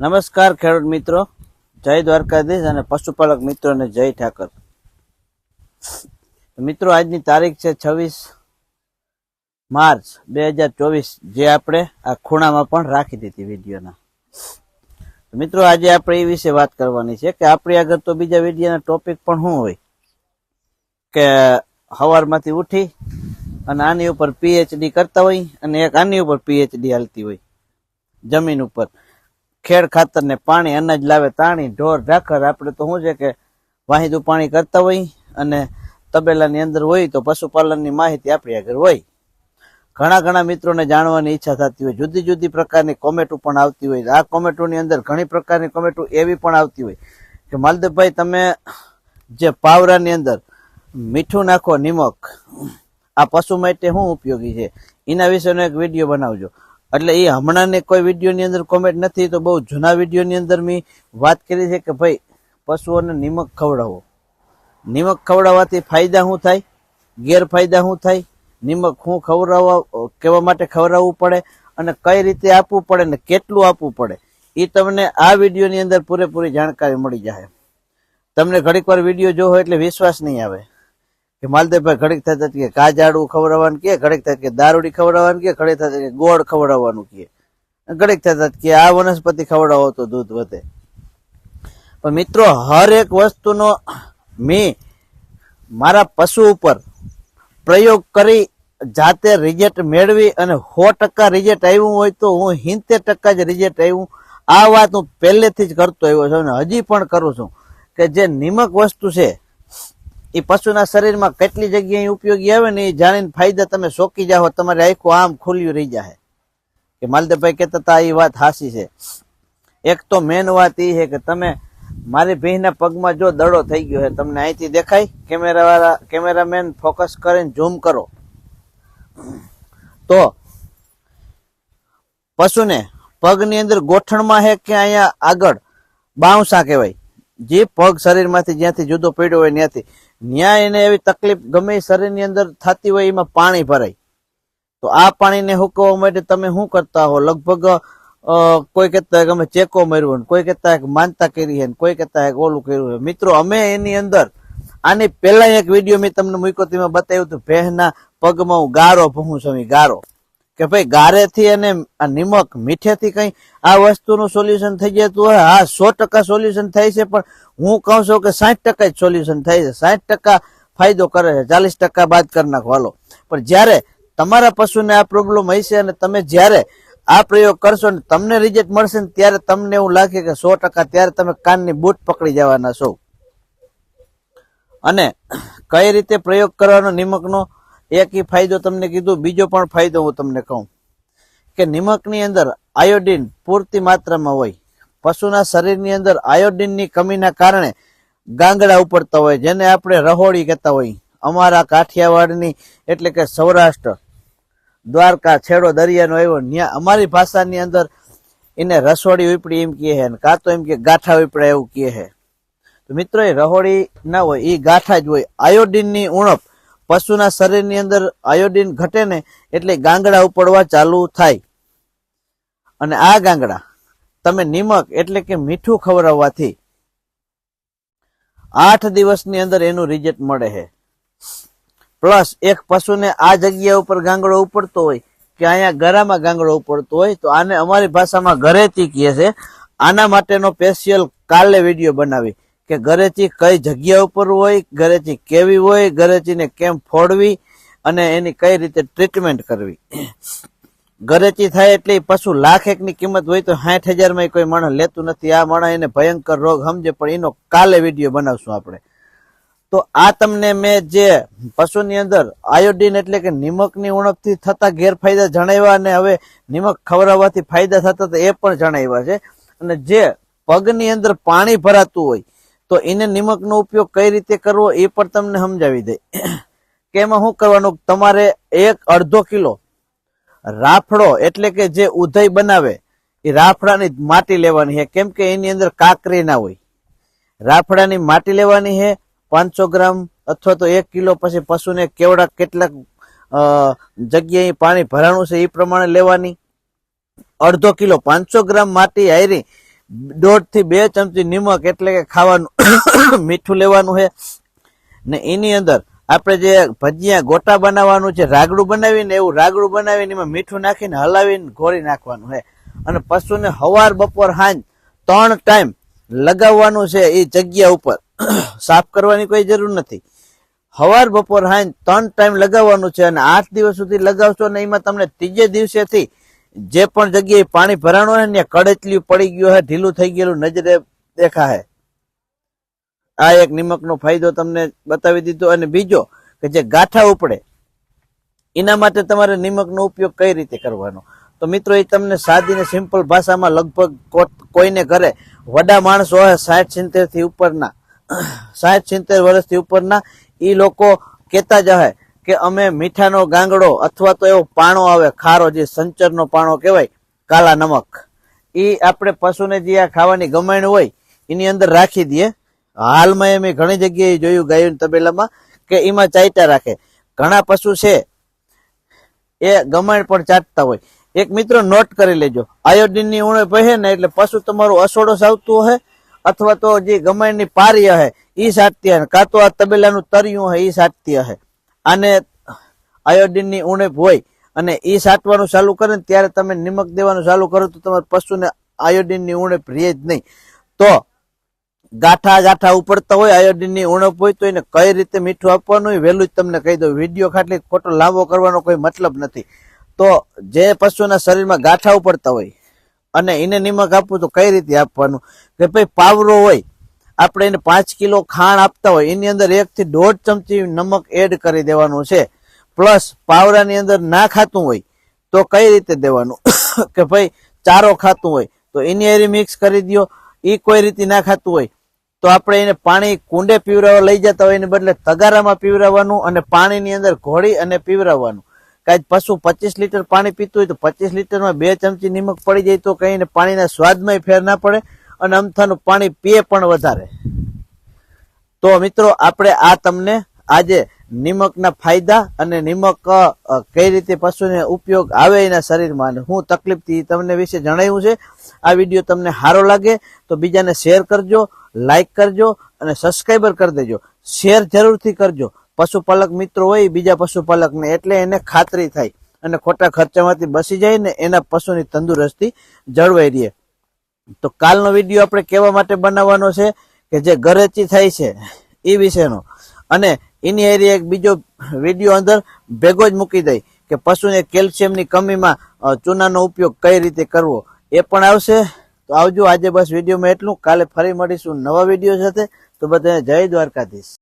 નમસ્કાર, ખેડૂત મિત્રો. જય દ્વારકાધીશ અને પશુપાલક મિત્રોને જય ઠાકર. મિત્રો, આજની તારીખ છે છવ્વીસ માર્ચ બે હજાર ચોવીસ, જે આપણે આ ખૂણામાં પણ રાખી દીધી વિડીયોના. મિત્રો, આજે આપણે એ વિશે વાત કરવાની છે કે આપણી આગળ તો બીજા વિડીયોના ટોપિક પણ શું હોય? કે હવારમાંથી ઉઠી અને આની ઉપર પીએચડી કરતા હોય અને એક આની ઉપર પીએચડી હાલતી હોય, જમીન ઉપર. ખેડ ખાતર ને પાણી, અનાજ લાવે, તાણી, ઢોર ઢાખર આપણે તો શું છે કે વાહિદું પાણી કરતા હોય અને તબેલાની અંદર હોય તો પશુપાલનની માહિતી આપણી આગળ હોય. ઘણા ઘણા મિત્રોને જાણવાની ઈચ્છા થતી હોય, જુદી જુદી પ્રકારની કોમેટો પણ આવતી હોય. આ કોમેટોની અંદર ઘણી પ્રકારની કોમેટો એવી પણ આવતી હોય કે માલદેવભાઈ તમે જે પાવરાની અંદર મીઠું નાખો, નિમક, આ પશુ માટે શું ઉપયોગી છે? એના વિશેનો એક વીડિયો બનાવજો. એટલે એ હમણાંને કોઈ વિડીયોની અંદર કોમેન્ટ નથી, તો બહુ જૂના વિડીયોની અંદર મેં વાત કરી છે કે ભાઈ, પશુઓને નિમક ખવડાવો. નિમક ખવડાવવાથી ફાયદા શું થાય? ગેરફાયદા શું થાય? નિમક શું ખવડાવવા, કેવા માટે ખવડાવવું પડે? અને કઈ રીતે આપવું પડે ને કેટલું આપવું પડે? એ તમને આ વિડીયોની અંદર પૂરેપૂરી જાણકારી મળી જાય. તમને ઘડીક વાર વીડિયો જોવો એટલે વિશ્વાસ નહીં આવે. કે માલદેવભાઈ ઘડીક થતા કે કાજાડું ખવડાવવાનું કે, ઘડીક થતા કે દારૂડી ખવડાવવાનું કે, ઘડીક થતા કે ગોળ ખવડાવવાનું કે. ઘડીક થતા કે આ વનસ્પતિ ખવડાવો તો દૂધ વધે. પણ મિત્રો, હર એક વસ્તુનો મેં મારા પશુ ઉપર પ્રયોગ કરી જાતે રિઝલ્ટ મેળવી અને સો ટકા રિઝલ્ટ આવ્યું હોય તો હું હિંતેર ટકા જ રિઝલ્ટ આવ્યું. આ વાત હું પહેલેથી જ કરતો આવ્યો છું અને હજી પણ કરું છું કે જે નિમક વસ્તુ છે એ પશુના શરીરમાં કેટલી જગ્યાએ ઉપયોગી આવે ને એ જાણીને ફાયદા તમે શોકી જાઓ, તમારે આખું આમ ખુલ્યું રહી જાય કે માલદેવભાઈ કહેતા હતા એ વાત હાસી છે. એક તો મેન વાત એ છે કે તમે મારી ભીના પગમાં જો દડો થઈ ગયો છે, તમને અહીંથી દેખાય? કેમેરાવાળા, કેમેરામેન ફોકસ કરીને ઝૂમ કરો. તો પશુને પગની અંદર ગોઠણમાં છે કે અહીંયા આગળ? બાઉસા કહેવાય. જે પગ શરીરમાંથી જ્યાંથી જુદો પડ્યો હોય ત્યાંથી. ન્યા એને એવી તકલીફ ગમે શરીરની અંદર થતી હોય એમાં પાણી ભરાય. તો આ પાણીને હુકવા માટે તમે શું કરતા હો? લગભગ કોઈ કહેતા અમે ચેકો માર્યો ને કોઈ કહેતા માનતા કરી હે કોઈ કહેતા ઓલું કર્યું હે મિત્રો, અમે એની અંદર, આની પહેલા એક વીડિયો મેં તમને મૂક્યો તેમાં બતાવ્યું હતું ભેહના પગમાં હું ગારો ભહું છું ગારો. કે ભાઈ ગારેથી અને આ નિમક મીઠેથી કઈ આ વસ્તુનું સોલ્યુશન થઈ જતું હોય હા, સો ટકા સોલ્યુશન થાય છે, પણ હું કહું છું કે સાઠ ટકા જ સોલ્યુશન થાય છે. સાઠ ટકા ફાયદો કરે છે. ચાલીસ ટકા બાદ કરી નાખો. હાલો. પણ જ્યારે તમારા પશુને આ પ્રોબ્લેમ હશે અને તમે જ્યારે આ પ્રયોગ કરશો ને તમને રિઝલ્ટ મળશે ને ત્યારે તમને એવું લાગે કે સો ટકા ત્યારે તમે કાનની બૂટ પકડી જવાના છો. અને કઈ રીતે પ્રયોગ કરવાનો નિમકનો એક એ ફાયદો તમને કીધું, બીજો પણ ફાયદો હું તમને કહું કે નિમકની અંદર આયોડિન પૂરતી માત્રામાં હોય. પશુના શરીરની અંદર આયોડિનની કમીના કારણે ગાંગડા ઉપડતા હોય, જેને આપણે રહોળી કહેતા હોય. અમારા કાઠિયાવાડની એટલે કે સૌરાષ્ટ્ર, દ્વારકા, છેડો, દરિયાનો આવ્યો ત્યાં અમારી ભાષાની અંદર એને રસોડી ઉપડી એમ કહે છે કાં તો એમ કે ગાંઠા ઉપડ્યા એવું કહે છે. મિત્રો, એ રહોળી ના હોય, એ ગાંઠા જ હોય. આયોડિનની ઉણપ પશુના શરીરની અંદર આયોડિન ઘટે ને એટલે ગાંગડા ઉપડવા ચાલુ થાય. અને આ ગાંગડા તમે નિમક એટલે કે મીઠું ખવડાવવાથી આઠ દિવસની અંદર એનું રિઝલ્ટ મળે છે. પ્લસ એક પશુને આ જગ્યા ઉપર ગાંગડો ઉપડતો હોય કે અહીંયા ગરામાં ગાંગડો ઉપડતો હોય તો આને અમારી ભાષામાં ઘરેથી કહે છે. આના માટેનો સ્પેશિયલ કાલે વીડિયો બનાવી. કે ઘરેથી કઈ જગ્યા ઉપર હોય, ઘરેથી કેવી હોય, ઘરેથીને કેમ ફોડવી અને એની કઈ રીતે ટ્રીટમેન્ટ કરવી. ઘરેથી થાય એટલે પશુ લાખ એકની કિંમત હોય તો સાઠ હજારમાં કોઈ માણસ લેતું નથી. આ માણસ એને ભયંકર રોગ સમજે, પણ એનો કાલે વીડિયો બનાવશું આપણે. તો આ તમને મેં જે પશુની અંદર આયોડિન એટલે કે નિમકની ઉણપથી થતા ગેરફાયદા જણાવ્યા અને હવે નિમક ખવડાવવાથી ફાયદા થતા એ પણ જણાવ્યા છે. અને જે પગની અંદર પાણી ભરાતું હોય તો એને નિમકનો ઉપયોગ કઈ રીતે કરવો એ પણ તમને સમજાવી દે. કે એમાં શું કરવાનું? તમારે એક અડધો કિલો રાફડો એટલે કે જે ઉધઈ બનાવે, એ રાફડાની માટી લેવાની છે. કેમ કે એની અંદર કાકરી ના હોય. રાફડાની માટી લેવાની છે પાંચસો ગ્રામ અથવા તો એક કિલો પછી પશુને કેવડા કેટલાક જગ્યાએ પાણી ભરાણું છે એ પ્રમાણે લેવાની. અડધો કિલો, પાંચસો ગ્રામ માટી હારી દોઢથી બે ચમચી નિમક એટલે કે ખાવાનું મીઠું લેવાનું છે. ને એની અંદર આપણે જે ભજીયા ગોટા બનાવવાનું છે, રાગડું બનાવીને, એવું રાગડું બનાવીને એમાં મીઠું નાખીને હલાવીને ઘોરી નાખવાનું છે. અને પશુને હવાર, બપોર સાંજ ત્રણ ટાઈમ લગાવવાનું છે એ જગ્યા ઉપર. સાફ કરવાની કોઈ જરૂર નથી. હવાર, બપોર સાંજ ત્રણ ટાઈમ લગાવવાનું છે અને આઠ દિવસ સુધી લગાવશો ને એમાં તમને ત્રીજે દિવસેથી જે પણ જગ્યાએ પાણી ભરાણું હોય ને કડચલિયું પડી ગયું હોય, ઢીલું થઈ ગયેલું, નજરે દેખાય આ એક નિમકનો ફાયદો તમને બતાવી દીધો. અને બીજો કે જે ગાંઠા ઉપડે, એના માટે તમારે નિમકનો ઉપયોગ કઈ રીતે કરવાનો? તો મિત્રો, એ તમને સાદી ને સિમ્પલ ભાષામાં લગભગ કોઈને ઘરે વડા માણસો હોય સાઠ સિત્તેરથી ઉપરના, સાઠ સિત્તેર વર્ષથી ઉપરના એ લોકો કહેતા જ હશે કે અમે મીઠાનો ગાંગડો અથવા તો એવો પાણો આવે, ખારો જે સંચરનો પાણો કહેવાય, કાલા નમક એ આપણે પશુને જે આ ખાવાની ગમાણ હોય, એની અંદર રાખી દઈએ. હાલમાં એમ ઘણી જગ્યાએ જોયું ગાયું તબેલામાં કે એમાં ચાઈટા રાખે. ઘણા પશુ છે, એ ગમાણ પણ ચાટતા હોય. એક મિત્રો નોટ કરી લેજો. આયોડિનની ઉણે પહે ને એટલે પશુ તમારું અસોડો આવતું હે અથવા તો જે ગમાણની પારી હે એ સાટતી હે. કાં તો આ તબેલાનું તરિયું હે એ સાટતી હે. આને આયોડિનની ઉણપ હોય અને એ સાટવાનું ચાલુ કરે ને ત્યારે તમે નિમક દેવાનું ચાલુ કરો તો તમારા પશુને આયોડિનની ઉણપ રહે જ નહીં. તો ગાંઠા ગાંઠા ઉપડતા હોય, આયોડિનની ઉણપ હોય તો એને કઈ રીતે મીઠું આપવાનું હોય વહેલું જ તમને કહી દઉં. વીડિયો ખાટલી ખોટો લાંબો કરવાનો કોઈ મતલબ નથી. તો જે પશુના શરીરમાં ગાંઠા ઉપડતા હોય અને એને નિમક આપવું તો કઈ રીતે આપવાનું? કે ભાઈ પાવરો હોય આપણે એને પાંચ કિલો ખાણ આપતા હોય, એની અંદર એક થી દોઢ ચમચી નમક એડ કરી દેવાનું છે. પ્લસ પાવરાની અંદર ના ખાતું હોય, તો કઈ રીતે દેવાનું? કે ભાઈ, ચારો ખાતું હોય, તો એની એરી મિક્સ કરી દો એ કોઈ રીતે ના ખાતું હોય, તો આપણે એને પાણી કુંડે પીવરાવવા લઈ જતા હોય, એને બદલે તગારામાં પીવરાવવાનું અને પાણીની અંદર ઘોળી અને પીવરાવવાનું કાંઈ પશુ પચીસ લીટર પાણી પીતું હોય, તો પચીસ લીટરમાં બે ચમચી નિમક પડી જાય, તો કંઈ પાણીના સ્વાદમાં ફેર ના પડે. અને અમથાનું પાણી પીએ પણ વધારે. તો મિત્રો, આપણે આ તમને આજે નિમકના ફાયદા અને નિમક કઈ રીતે પશુને ઉપયોગ આવે એના શરીરમાં હું તકલીફથી તમને વિશે જણાવ્યું છે. આ વીડિયો તમને સારો લાગે તો બીજાને શેર કરજો, લાઈક કરજો અને સબસ્ક્રાઈબર કરી દેજો. શેર જરૂરથી કરજો. પશુપાલક મિત્રો હોય, બીજા પશુપાલકને એટલે એને ખાતરી થાય અને ખોટા ખર્ચામાંથી બસી જાય ને એના પશુની તંદુરસ્તી જળવાઈ રહે. તો કાલનો વીડિયો આપણે કેવા માટે બનાવવાનો છે કે જે ઘરેચી થાય છે, એ વિશેનો. અને એની એરી એક બીજો વીડિયો અંદર ભેગો જ મૂકી દઈ કે પશુને કેલ્શિયમની કમીમાં ચૂનાનો ઉપયોગ કઈ રીતે કરવો, એ પણ આવશે. તો આવજો, આજે બસ વિડીયોમાં એટલું. કાલે ફરી મળીશું નવા વીડિયો સાથે. તો બધાને જય દ્વારકાધીશ.